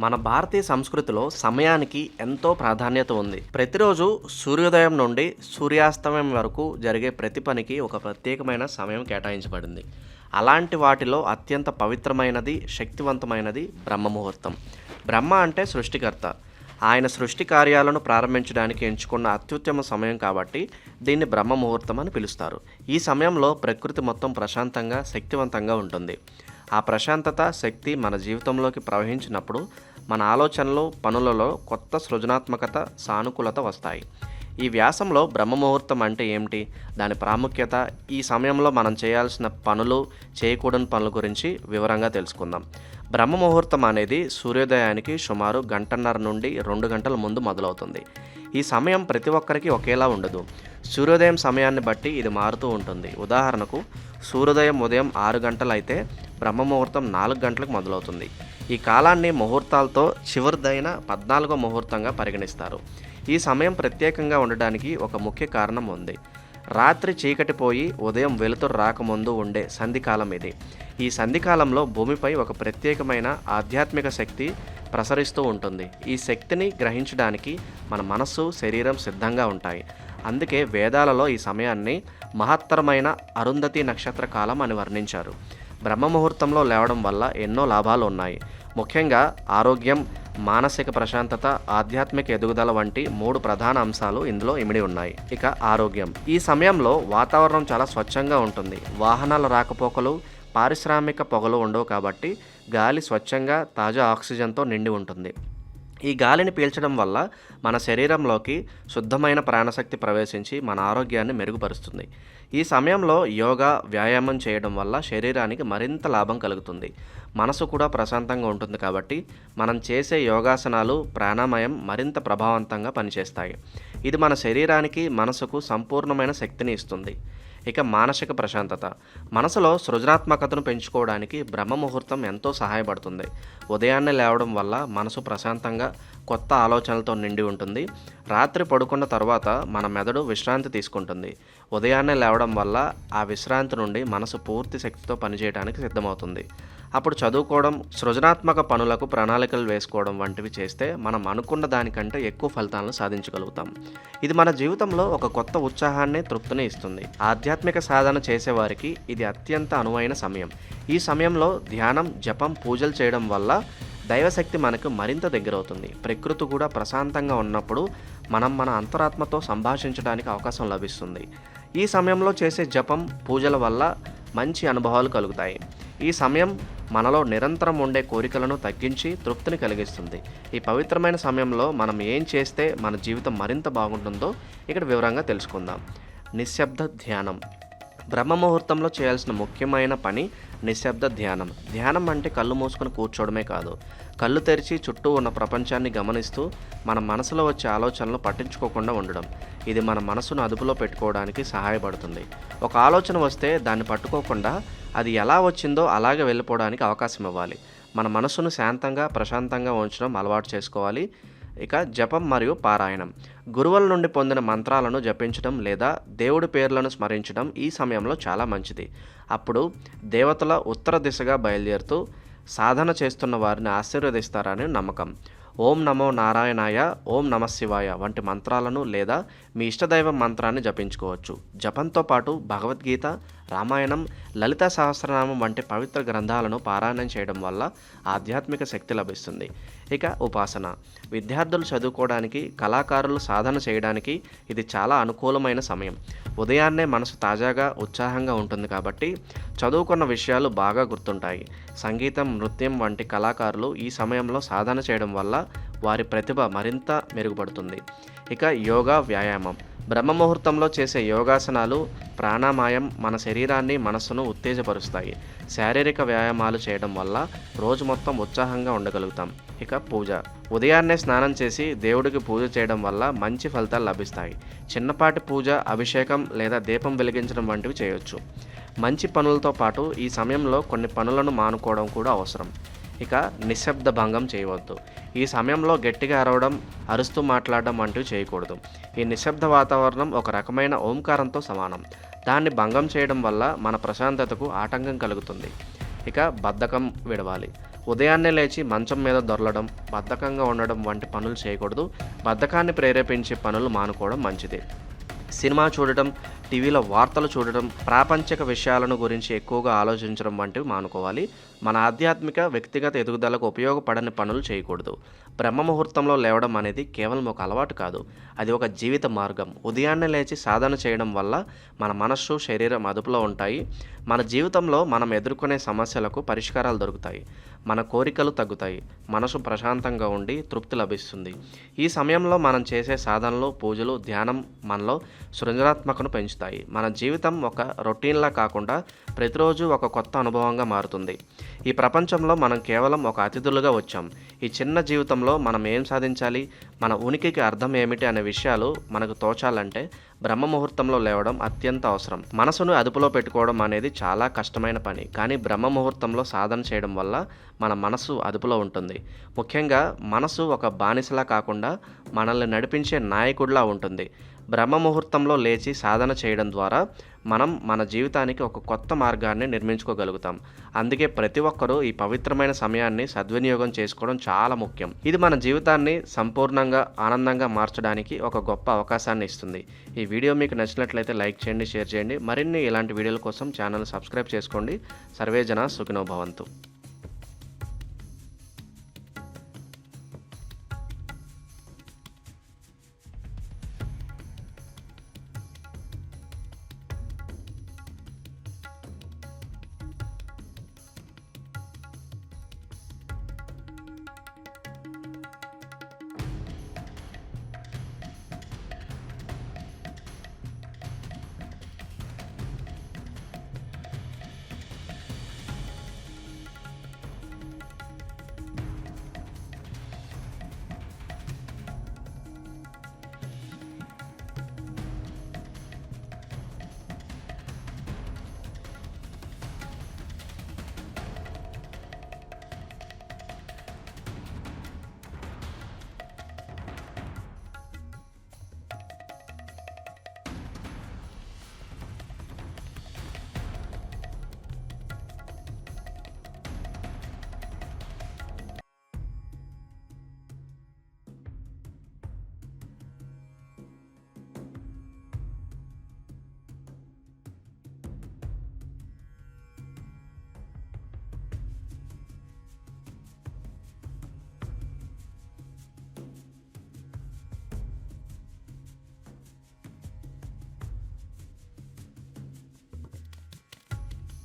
మన భారతీయ సంస్కృతిలో సమయానికి ఎంతో ప్రాధాన్యత ఉంది. ప్రతిరోజు సూర్యోదయం నుండి సూర్యాస్తమయం వరకు జరిగే ప్రతి పనికి ఒక ప్రత్యేకమైన సమయం కేటాయించబడింది. అలాంటి వాటిలో అత్యంత పవిత్రమైనది శక్తివంతమైనది బ్రహ్మ ముహూర్తం బ్రహ్మ అంటే సృష్టికర్త. ఆయన సృష్టి కార్యాలను ప్రారంభించడానికి ఎంచుకున్న అత్యుత్తమ సమయం కాబట్టి దీన్ని బ్రహ్మ ముహూర్తం అని పిలుస్తారు. ఈ సమయంలో ప్రకృతి మొత్తం ప్రశాంతంగా శక్తివంతంగా ఉంటుంది. ఆ ప్రశాంతత శక్తి మన జీవితంలోకి ప్రవహించినప్పుడు మన ఆలోచనలు పనులలో కొత్త సృజనాత్మకత సానుకూలత వస్తాయి. ఈ వ్యాసంలో బ్రహ్మ ముహూర్తం అంటే ఏమిటి? దాని ప్రాముఖ్యత ఈ సమయంలో మనం చేయాల్సిన పనులు చేయకూడని పనుల గురించి వివరంగా తెలుసుకుందాం. బ్రహ్మ ముహూర్తం అనేది సూర్యోదయానికి సుమారు గంటన్నర నుండి రెండు గంటల ముందు మొదలవుతుంది. ఈ సమయం ప్రతి ఒక్కరికి ఒకేలా ఉండదు. సూర్యోదయం సమయాన్ని బట్టి ఇది మారుతూ ఉంటుంది. ఉదాహరణకు సూర్యోదయం ఉదయం ఆరు గంటలైతే బ్రహ్మ ముహూర్తం నాలుగు గంటలకు మొదలవుతుంది. ఈ కాలాన్ని ముహూర్తాలతో చివరిదైన పద్నాలుగో ముహూర్తంగా పరిగణిస్తారు. ఈ సమయం ప్రత్యేకంగా ఉండడానికి ఒక ముఖ్య కారణం ఉంది. రాత్రి చీకటిపోయి ఉదయం వెలుతురు రాకముందు ఉండే సంధికాలం ఇది. ఈ సంధికాలంలో భూమిపై ఒక ప్రత్యేకమైన ఆధ్యాత్మిక శక్తి ప్రసరిస్తూ ఉంటుంది. ఈ శక్తిని గ్రహించడానికి మన మనస్సు శరీరం సిద్ధంగా ఉంటాయి. అందుకే వేదాలలో ఈ సమయాన్ని మహత్తరమైన అరుంధతి నక్షత్ర కాలం అని వర్ణించారు. బ్రహ్మ ముహూర్తంలో లేవడం వల్ల ఎన్నో లాభాలు ఉన్నాయి. ముఖ్యంగా ఆరోగ్యం మానసిక ప్రశాంతత ఆధ్యాత్మిక ఎదుగుదల వంటి మూడు ప్రధాన అంశాలు ఇందులో ఇమిడి ఉన్నాయి. ఇక ఆరోగ్యం. ఈ సమయంలో వాతావరణం చాలా స్వచ్ఛంగా ఉంటుంది. వాహనాల రాకపోకలు పారిశ్రామిక పొగలు ఉండవు కాబట్టి గాలి స్వచ్ఛంగా తాజా ఆక్సిజన్తో నిండి ఉంటుంది. ఈ గాలిని పీల్చడం వల్ల మన శరీరంలోకి శుద్ధమైన ప్రాణశక్తి ప్రవేశించి మన ఆరోగ్యాన్ని మెరుగుపరుస్తుంది. ఈ సమయంలో యోగా వ్యాయామం చేయడం వల్ల శరీరానికి మరింత లాభం కలుగుతుంది. మనసు కూడా ప్రశాంతంగా ఉంటుంది కాబట్టి మనం చేసే యోగాసనాలు ప్రాణామయం మరింత ప్రభావవంతంగా పనిచేస్తాయి. ఇది మన శరీరానికి మనసుకు సంపూర్ణమైన శక్తిని ఇస్తుంది. ఇక మానసిక ప్రశాంతత. మనసులో సృజనాత్మకతను పెంచుకోవడానికి బ్రహ్మ ముహూర్తం ఎంతో సహాయపడుతుంది. ఉదయాన్నే లేవడం వల్ల మనసు ప్రశాంతంగా కొత్త ఆలోచనలతో నిండి ఉంటుంది. రాత్రి పడుకున్న తర్వాత మన మెదడు విశ్రాంతి తీసుకుంటుంది. ఉదయాన్నే లేవడం వల్ల ఆ విశ్రాంతి నుండి మనసు పూర్తి శక్తితో పనిచేయడానికి సిద్ధమవుతుంది. అప్పుడు చదువుకోవడం సృజనాత్మక పనులకు ప్రణాళికలు వేసుకోవడం వంటివి చేస్తే మనం అనుకున్న దానికంటే ఎక్కువ ఫలితాలను సాధించగలుగుతాం. ఇది మన జీవితంలో ఒక కొత్త ఉత్సాహాన్ని తృప్తిని ఇస్తుంది. ఆధ్యాత్మిక సాధన చేసేవారికి ఇది అత్యంత అనువైన సమయం. ఈ సమయంలో ధ్యానం జపం పూజలు చేయడం వల్ల దైవశక్తి మనకు మరింత దగ్గరవుతుంది. ప్రకృతి కూడా ప్రశాంతంగా ఉన్నప్పుడు మనం మన అంతరాత్మతో సంభాషించడానికి అవకాశం లభిస్తుంది. ఈ సమయంలో చేసే జపం పూజల వల్ల మంచి అనుభవాలు కలుగుతాయి. ఈ సమయం మనలో నిరంతరం ఉండే కోరికలను తగ్గించి తృప్తిని కలిగిస్తుంది. ఈ పవిత్రమైన సమయంలో మనం ఏం చేస్తే మన జీవితం మరింత బాగుంటుందో ఇక్కడ వివరంగా తెలుసుకుందాం. నిశ్శబ్ద ధ్యానం. బ్రహ్మ ముహూర్తంలో చేయాల్సిన ముఖ్యమైన పని నిశ్శబ్ద ధ్యానం. ధ్యానం అంటే కళ్ళు మూసుకొని కూర్చోవడమే కాదు. కళ్ళు తెరిచి చుట్టూ ఉన్న ప్రపంచాన్ని గమనిస్తూ మన మనసులో వచ్చే ఆలోచనలు పట్టించుకోకుండా ఉండడం. ఇది మన మనసును అదుపులో పెట్టుకోవడానికి సహాయపడుతుంది. ఒక ఆలోచన వస్తే దాన్ని పట్టుకోకుండా అది ఎలా వచ్చిందో అలాగే వెళ్ళిపోవడానికి అవకాశం ఇవ్వాలి. మన మనసును శాంతంగా ప్రశాంతంగా ఉంచడం అలవాటు చేసుకోవాలి. ఇక జపం మరియు పారాయణం. గురువుల నుండి పొందిన మంత్రాలను జపించడం లేదా దేవుడి పేర్లను స్మరించడం ఈ సమయంలో చాలా మంచిది. అప్పుడు దేవతల ఉత్తర దిశగా బయలుదేరుతూ సాధన చేస్తున్న వారిని ఆశీర్వదిస్తారని నమ్మకం. ఓం నమో నారాయణాయ ఓం నమ శివాయ వంటి మంత్రాలను లేదా మీ ఇష్టదైవ మంత్రాన్ని జపించుకోవచ్చు. జపంతో పాటు భగవద్గీత రామాయణం లలిత సహస్రనామం వంటి పవిత్ర గ్రంథాలను పారాయణం చేయడం వల్ల ఆధ్యాత్మిక శక్తి లభిస్తుంది. ఇక ఉపాసన. విద్యార్థులు చదువుకోవడానికి కళాకారులు సాధన చేయడానికి ఇది చాలా అనుకూలమైన సమయం. ఉదయాన్నే మనసు తాజాగా ఉత్సాహంగా ఉంటుంది కాబట్టి చదువుకున్న విషయాలు బాగా గుర్తుంటాయి. సంగీతం నృత్యం వంటి కళాకారులు ఈ సమయంలో సాధన చేయడం వల్ల వారి ప్రతిభ మరింత మెరుగుపడుతుంది. ఇక యోగా వ్యాయామం. బ్రహ్మ ముహూర్తంలో చేసే యోగాసనాలు ప్రాణామాయం మన శరీరాన్ని మనస్సును ఉత్తేజపరుస్తాయి. శారీరక వ్యాయామాలు చేయడం వల్ల రోజు మొత్తం ఉత్సాహంగా ఉండగలుగుతాం. ఇక పూజ. ఉదయాన్నే స్నానం చేసి దేవుడికి పూజ చేయడం వల్ల మంచి ఫలితాలు లభిస్తాయి. చిన్నపాటి పూజ అభిషేకం లేదా దీపం వెలిగించడం వంటివి చేయొచ్చు. మంచి పనులతో పాటు ఈ సమయంలో కొన్ని పనులను మానుకోవడం కూడా అవసరం. ఇక నిశ్శబ్ద భంగం చేయవద్దు. ఈ సమయంలో గట్టిగా అరవడం అరుస్తూ మాట్లాడడం వంటివి చేయకూడదు. ఈ నిశ్శబ్ద వాతావరణం ఒక రకమైన ఓంకారంతో సమానం. దాన్ని భంగం చేయడం వల్ల మన ప్రశాంతతకు ఆటంకం కలుగుతుంది. ఇక బద్ధకం విడవాలి. ఉదయాన్నే లేచి మంచం మీద దొరలడం బద్ధకంగా ఉండడం వంటి పనులు చేయకూడదు. బద్ధకాన్ని ప్రేరేపించే పనులు మానుకోవడం మంచిది. సినిమా చూడటం టీవీలో వార్తలు చూడటం ప్రాపంచిక విషయాలను గురించి ఎక్కువగా ఆలోచించడం వంటివి మానుకోవాలి. మన ఆధ్యాత్మిక వ్యక్తిగత ఎదుగుదలకు ఉపయోగపడని పనులు చేయకూడదు. బ్రహ్మ ముహూర్తంలో లేవడం అనేది కేవలం ఒక అలవాటు కాదు. అది ఒక జీవిత మార్గం. ఉదయాన్నే లేచి సాధన చేయడం వల్ల మన మనస్సు శరీరం అదుపులో ఉంటాయి. మన జీవితంలో మనం ఎదుర్కొనే సమస్యలకు పరిష్కారాలు దొరుకుతాయి. మన కోరికలు తగ్గుతాయి. మనసు ప్రశాంతంగా ఉండి తృప్తి లభిస్తుంది. ఈ సమయంలో మనం చేసే సాధనలు పూజలు ధ్యానం మనలో సృజనాత్మకను పెంచుతాయి. మన జీవితం ఒక రొటీన్లా కాకుండా ప్రతిరోజు ఒక కొత్త అనుభవంగా మారుతుంది. ఈ ప్రపంచంలో మనం కేవలం ఒక అతిథులుగా వచ్చాం. ఈ చిన్న జీవితంలో మనం ఏం సాధించాలి? మన ఉనికికి అర్థం ఏమిటి అనే విషయాలు మనకు తోచాలంటే బ్రహ్మ ముహూర్తంలో లేవడం అత్యంత అవసరం. మనసును అదుపులో పెట్టుకోవడం అనేది చాలా కష్టమైన పని. కానీ బ్రహ్మ ముహూర్తంలో సాధన చేయడం వల్ల మన మనసు అదుపులో ఉంటుంది. ముఖ్యంగా మనసు ఒక బానిసలా కాకుండా మనల్ని నడిపించే నాయకుడిలా ఉంటుంది. బ్రహ్మ ముహూర్తంలో లేచి సాధన చేయడం ద్వారా మనం మన జీవితానికి ఒక కొత్త మార్గాన్ని నిర్మించుకోగలుగుతాం. అందుకే ప్రతి ఒక్కరూ ఈ పవిత్రమైన సమయాన్ని సద్వినియోగం చేసుకోవడం చాలా ముఖ్యం. ఇది మన జీవితాన్ని సంపూర్ణంగా ఆనందంగా మార్చడానికి ఒక గొప్ప అవకాశాన్ని ఇస్తుంది. ఈ వీడియో మీకు నచ్చినట్లయితే లైక్ చేయండి షేర్ చేయండి. మరిన్ని ఇలాంటి వీడియోల కోసం ఛానల్ సబ్స్క్రైబ్ చేసుకోండి. సర్వేజన సుఖినోభవంతు